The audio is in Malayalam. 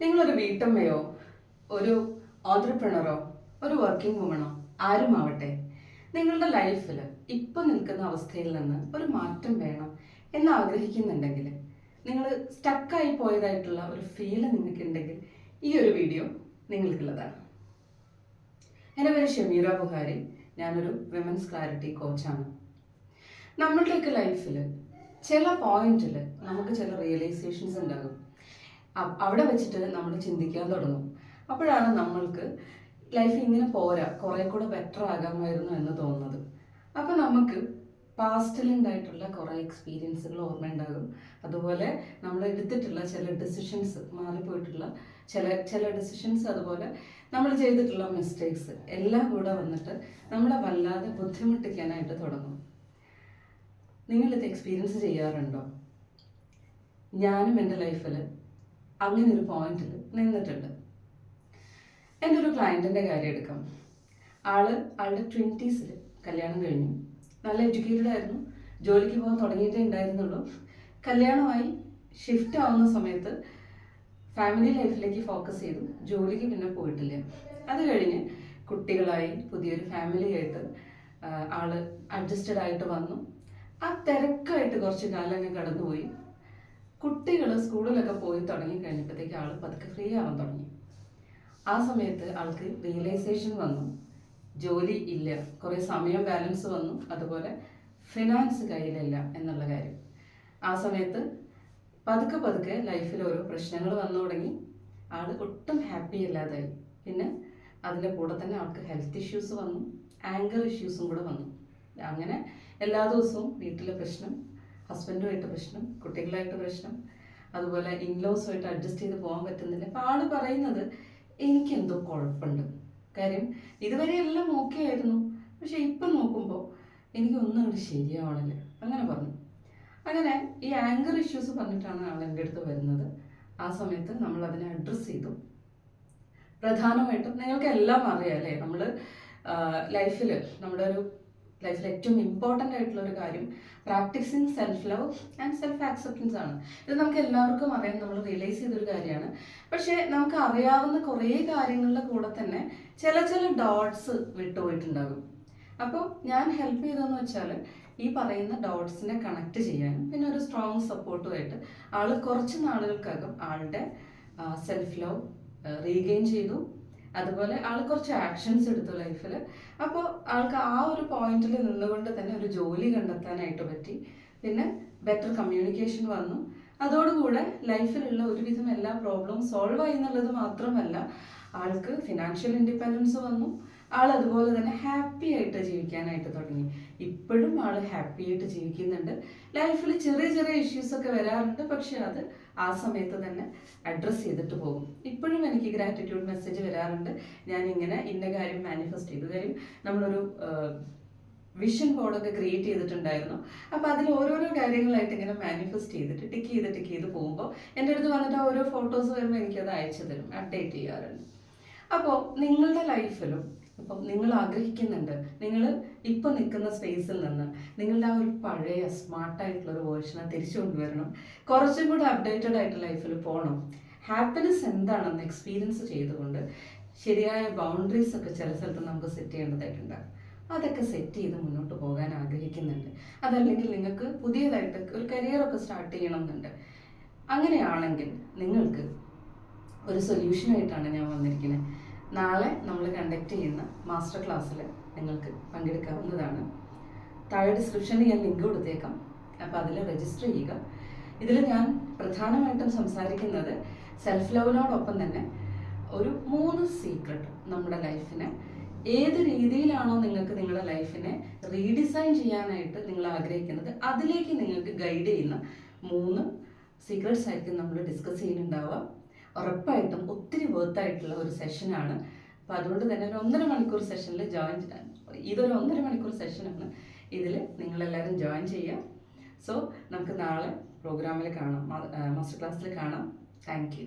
നിങ്ങളൊരു വീട്ടമ്മയോ ഒരു ഓൺട്രപ്രണറോ ഒരു വർക്കിംഗ് വുമണോ ആരുമാവട്ടെ നിങ്ങളുടെ ലൈഫിൽ ഇപ്പം നിൽക്കുന്ന അവസ്ഥയിൽ നിന്ന് ഒരു മാറ്റം വേണം എന്ന് ആഗ്രഹിക്കുന്നുണ്ടെങ്കിൽ നിങ്ങൾ സ്റ്റക്കായി പോയതായിട്ടുള്ള ഒരു ഫീൽ നിങ്ങൾക്കുണ്ടെങ്കിൽ ഈ ഒരു വീഡിയോ നിങ്ങൾക്കുള്ളതാണ്. എന്റെ പേര് ഷമീറ ബുഹാരി. ഞാനൊരു വിമൻസ് ക്ലാരിറ്റി കോച്ചാണ് നമ്മളുടെയൊക്കെ ലൈഫിൽ ചില പോയിന്റിൽ നമുക്ക് ചില റിയലൈസേഷൻസ് ഉണ്ടാകും. അവിടെ വെച്ചിട്ട് നമ്മൾ ചിന്തിക്കാൻ തുടങ്ങും. അപ്പോഴാണ് നമ്മൾക്ക് ലൈഫ് ഇങ്ങനെ പോരാ. കുറെ കൂടെ ബെറ്റർ ആകാമായിരുന്നു എന്ന് തോന്നുന്നത്. അപ്പോൾ നമുക്ക് പാസ്റ്റിലുണ്ടായിട്ടുള്ള കുറേ എക്സ്പീരിയൻസുകൾ ഓർമ്മയുണ്ടാകും അതുപോലെ നമ്മൾ എടുത്തിട്ടുള്ള ചില ഡിസിഷൻസ് മാറിപ്പോയിട്ടുള്ള ചില ചില ഡിസിഷൻസ് അതുപോലെ നമ്മൾ ചെയ്തിട്ടുള്ള മിസ്റ്റേക്സ് എല്ലാം കൂടെ വന്നിട്ട് നമ്മളെ വല്ലാതെ ബുദ്ധിമുട്ടിക്കാനായിട്ട് തുടങ്ങും. നിങ്ങളിത് എക്സ്പീരിയൻസ് ചെയ്യാറുണ്ടോ? ഞാനും എന്റെ ലൈഫിൽ അങ്ങനെ ഒരു പോയിന്റിൽ നിന്നിട്ടുണ്ട്. എന്റെ ഒരു ക്ലയന്റിന്റെ കാര്യം എടുക്കാം. ആൾ ആളുടെ ട്വന്റീസിൽ കല്യാണം കഴിഞ്ഞു. നല്ല എഡ്യൂക്കേറ്റഡ് ആയിരുന്നു. ജോലിക്ക് പോകാൻ തുടങ്ങിയിട്ടേ ഉണ്ടായിരുന്നുള്ളൂ. കല്യാണമായി ഷിഫ്റ്റ് ആവുന്ന സമയത്ത് ഫാമിലി ലൈഫിലേക്ക് ഫോക്കസ് ചെയ്തു. ജോലിക്ക് പിന്നെ പോയിട്ടില്ല. അത് കഴിഞ്ഞ് കുട്ടികളായി പുതിയൊരു ഫാമിലി ആയിട്ട് ആൾ അഡ്ജസ്റ്റഡ് ആയിട്ട് വന്നു. ആ തിരക്കായിട്ട് കുറച്ച് കാലം അങ്ങ് കടന്നുപോയി. കുട്ടികൾ സ്കൂളിലൊക്കെ പോയി തുടങ്ങി കഴിഞ്ഞപ്പോഴത്തേക്ക് ആൾ പതുക്കെ ഫ്രീ ആവാൻ തുടങ്ങി. ആ സമയത്ത് ആൾക്ക് റിയലൈസേഷൻ വന്നു. ജോലി ഇല്ല. കുറേ സമയം ബാലൻസ് വന്നു. അതുപോലെ ഫിനാൻസ് കയ്യിലില്ല എന്നുള്ള കാര്യം. ആ സമയത്ത് പതുക്കെ പതുക്കെ ലൈഫിൽ ഓരോ പ്രശ്നങ്ങൾ വന്നു തുടങ്ങി. ആൾ ഒട്ടും ഹാപ്പി അല്ലാതായി. പിന്നെ അതിന്റെ കൂടെ തന്നെ ആൾക്ക് ഹെൽത്ത് ഇഷ്യൂസ് വന്നു. ആങ്കർ ഇഷ്യൂസും കൂടെ വന്നു. അങ്ങനെ എല്ലാ ദിവസവും വീട്ടിലെ പ്രശ്നം ഹസ്ബൻഡുമായിട്ട് പ്രശ്നം കുട്ടികളായിട്ട് പ്രശ്നം അതുപോലെ ഇൻലോസുമായിട്ട് അഡ്ജസ്റ്റ് ചെയ്ത് പോകാൻ പറ്റുന്നില്ല. അപ്പോൾ ആൾ പറയുന്നത് എനിക്കെന്തോ കുഴപ്പമുണ്ട്. കാര്യം ഇതുവരെ എല്ലാം ഓക്കെ ആയിരുന്നു. പക്ഷെ ഇപ്പം നോക്കുമ്പോൾ എനിക്കൊന്നും അങ്ങോട്ട് ശരിയാവണില്ല. അങ്ങനെ പറഞ്ഞു. അങ്ങനെ ഈ ആങ്കർ ഇഷ്യൂസ് പറഞ്ഞിട്ടാണ് ആൾ എന്റെ അടുത്ത് വരുന്നത്. ആ സമയത്ത് നമ്മൾ അതിനെ അഡ്രസ്സ് ചെയ്തു. പ്രധാനമായിട്ടും നിങ്ങൾക്ക് എല്ലാം അറിയാം അല്ലേ? നമ്മൾ ലൈഫിൽ നമ്മുടെ ഒരു ലൈഫിൽ ഏറ്റവും ഇമ്പോർട്ടന്റ് ആയിട്ടുള്ള ഒരു കാര്യം practising self love and self acceptance ആണ്. ഇത് നമുക്ക് എല്ലാവർക്കും അറിയാം നമ്മൾ റിയലൈസ് ചെയ്തൊരു കാര്യമാണ്. പക്ഷേ നമുക്ക് അറിയാവുന്ന കുറേ കാര്യങ്ങളുടെ കൂടെ തന്നെ ചില ചില ഡോട്ട്സ് വിട്ടുപോയിട്ടുണ്ടാകും. അപ്പോൾ ഞാൻ ഹെൽപ്പ് ചെയ്തതെന്ന് വെച്ചാൽ ഈ പറയുന്ന ഡോട്ട്സിനെ കണക്ട് ചെയ്യാനും പിന്നെ ഒരു സ്ട്രോങ് സപ്പോർട്ടുമായിട്ട് ആൾ കുറച്ച് നാളുകൾക്കകം ആളുടെ സെൽഫ് ലവ് റീഗെയിൻ ചെയ്തു. അതുപോലെ ആൾ കുറച്ച് ആക്ഷൻസ് എടുത്തു ലൈഫിൽ അപ്പോൾ ആൾക്ക് ആ ഒരു പോയിന്റിൽ നിന്നുകൊണ്ട് തന്നെ ഒരു ജോലി കണ്ടെത്താനായിട്ട് പറ്റി. പിന്നെ ബെറ്റർ കമ്മ്യൂണിക്കേഷൻ വന്നു. അതോടുകൂടെ ലൈഫിലുള്ള ഒരുവിധം എല്ലാ പ്രോബ്ലം സോൾവ് ആയി എന്നുള്ളത് മാത്രമല്ല ആൾക്ക് ഫിനാൻഷ്യൽ ഇൻഡിപെൻഡൻസ് വന്നു. ആൾ അതുപോലെ തന്നെ ഹാപ്പി ആയിട്ട് ജീവിക്കാനായിട്ട് തുടങ്ങി. ഇപ്പോഴും ആൾ ഹാപ്പി ആയിട്ട് ജീവിക്കുന്നുണ്ട്. ലൈഫിൽ ചെറിയ ചെറിയ ഇഷ്യൂസ് ഒക്കെ വരാറുണ്ട്. പക്ഷെ അത് ആ സമയത്ത് തന്നെ അഡ്രസ്സ് ചെയ്തിട്ട് പോകും. ഇപ്പോഴും എനിക്ക് ഗ്രാറ്റിറ്റ്യൂഡ് മെസ്സേജ് വരാറുണ്ട്. ഞാൻ ഇങ്ങനെ ഇന്ന കാര്യം മാനിഫെസ്റ്റ് ചെയ്തു. കാര്യം നമ്മളൊരു വിഷൻ ബോർഡൊക്കെ ക്രിയേറ്റ് ചെയ്തിട്ടുണ്ടായിരുന്നു. അപ്പോൾ അതിൽ ഓരോരോ കാര്യങ്ങളായിട്ട് ഇങ്ങനെ മാനിഫെസ്റ്റ് ചെയ്തിട്ട് ടിക്ക് ചെയ്ത് ടിക്ക് ചെയ്ത് പോകുമ്പോൾ എന്റെ അടുത്ത് വന്നിട്ട് ഓരോ ഫോട്ടോസ് വരുമ്പോൾ എനിക്കത് അയച്ചു തരും അപ്ഡേറ്റ് ചെയ്യാറുണ്ട്. അപ്പോൾ നിങ്ങളുടെ ലൈഫിലും ഇപ്പം നിങ്ങൾ ആഗ്രഹിക്കുന്നുണ്ട്. നിങ്ങൾ ഇപ്പം നിൽക്കുന്ന സ്പേസിൽ നിന്ന് നിങ്ങളുടെ ആ ഒരു പഴയ സ്മാർട്ടായിട്ടുള്ള ഒരു വേർഷനെ തിരിച്ചു കൊണ്ടുവരണം. കുറച്ചും കൂടെ അപ്ഡേറ്റഡ് ആയിട്ട് ലൈഫിൽ പോകണം ഹാപ്പിനെസ് എന്താണെന്ന് എക്സ്പീരിയൻസ് ചെയ്തുകൊണ്ട് ശരിയായ ബൗണ്ടറീസ് ഒക്കെ ചില സ്ഥലത്ത് നമുക്ക് സെറ്റ് ചെയ്യേണ്ടതായിട്ടുണ്ട്. അതൊക്കെ സെറ്റ് ചെയ്ത് മുന്നോട്ട് പോകാൻ ആഗ്രഹിക്കുന്നുണ്ട്. അതല്ലെങ്കിൽ നിങ്ങൾക്ക് പുതിയതായിട്ട് ഒരു കരിയറൊക്കെ സ്റ്റാർട്ട് ചെയ്യണമെന്നുണ്ട്. അങ്ങനെയാണെങ്കിൽ നിങ്ങൾക്ക് ഒരു സൊല്യൂഷനായിട്ടാണ് ഞാൻ വന്നിരിക്കുന്നത്. നാളെ നമ്മൾ കണ്ടക്ട് ചെയ്യുന്ന മാസ്റ്റർ ക്ലാസ്സിൽ നിങ്ങൾക്ക് പങ്കെടുക്കാവുന്നതാണ്. താഴെ ഡിസ്ക്രിപ്ഷനിൽ ഞാൻ ലിങ്ക് കൊടുത്തേക്കാം. അപ്പോൾ അതിൽ രജിസ്റ്റർ ചെയ്യുക. ഇതിൽ ഞാൻ പ്രധാനമായിട്ടും സംസാരിക്കുന്നത് സെൽഫ് ലവിനോടൊപ്പം തന്നെ ഒരു മൂന്ന് സീക്രട്ട് നമ്മുടെ ലൈഫിനെ ഏത് രീതിയിലാണോ നിങ്ങൾക്ക് നിങ്ങളുടെ ലൈഫിനെ റീഡിസൈൻ ചെയ്യാനായിട്ട് നിങ്ങൾ ആഗ്രഹിക്കുന്നത് അതിലേക്ക് നിങ്ങൾക്ക് ഗൈഡ് ചെയ്യുന്ന മൂന്ന് സീക്രട്സ് ആയിരിക്കും നമ്മൾ ഡിസ്കസ് ചെയ്യുന്നുണ്ടാവുക. ഉറപ്പായിട്ടും ഒത്തിരി വർത്ത് ആയിട്ടുള്ള ഒരു സെഷനാണ് അപ്പം അതുകൊണ്ട് തന്നെ ഒരു ഒന്നര മണിക്കൂർ സെഷനിൽ ജോയിൻ ഇതൊരു ഒന്നര മണിക്കൂർ സെഷനാണ് ഇതിൽ നിങ്ങളെല്ലാവരും ജോയിൻ ചെയ്യുക. സോ നമുക്ക് നാളെ പ്രോഗ്രാമിൽ കാണാം. മാസ്റ്റർ ക്ലാസ്സിൽ കാണാം. താങ്ക്